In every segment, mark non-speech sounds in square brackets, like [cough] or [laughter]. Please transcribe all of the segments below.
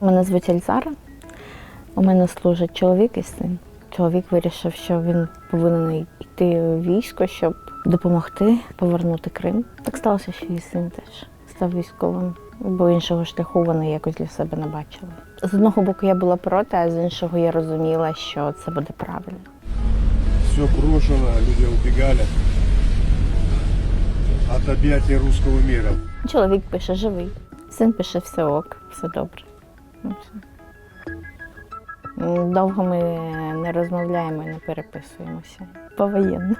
Мене звуть Ельзара. У мене служить чоловік і син. Чоловік вирішив, що він повинен йти в військо, щоб допомогти повернути Крим. Так сталося, що і син теж став військовим, бо іншого шляху вони якось для себе не бачили. З одного боку я була проти, а з іншого я розуміла, що це буде правильно. Все брошено, люди убегали от объятий русского мира. Чоловік пише живий, син пише все ок, все добре. Ну. М, Довго ми не розмовляємо і не переписуємося. По-воєнному.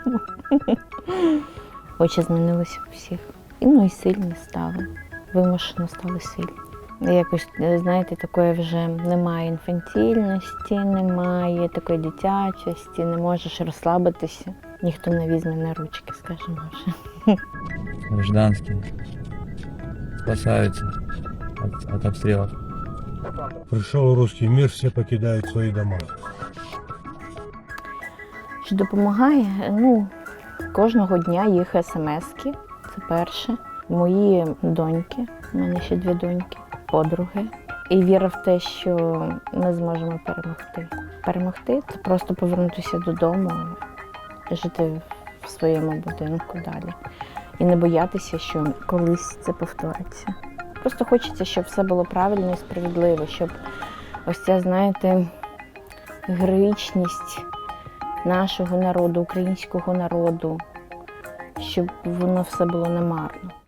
[laughs] Очі змінилися у всіх. І ну і сильні стали. Вимушено стали сильні. Якось, знаєте, такої вже немає інфантільності, немає такої дитячості, не можеш розслабитися. Ніхто не візьме на ручки, скажімо вже. гражданские спасаются от, от обстрелов. Пришел русский мир, все покидают свои дома. Що допомагає? Ну, кожного дня їх смски. Це перше. Мої доньки, у мене ще дві доньки, подруги. І віра в те, що ми зможемо перемогти. Перемогти це просто повернутися додому, жити в своєму будинку далі. І не боятися, що колись це повториться. Просто хочеться, щоб все було правильно і справедливо, щоб ось ця, знаєте, героїчність нашого народу, українського народу, щоб воно все було немарно.